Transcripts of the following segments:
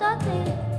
tôi tin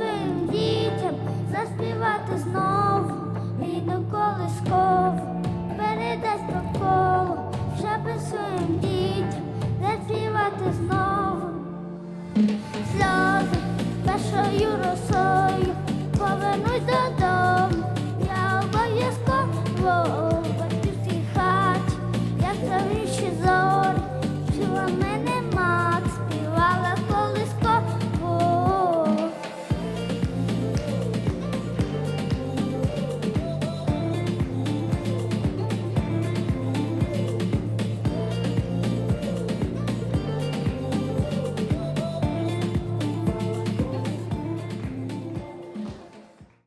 своїм дітям заспівати знову.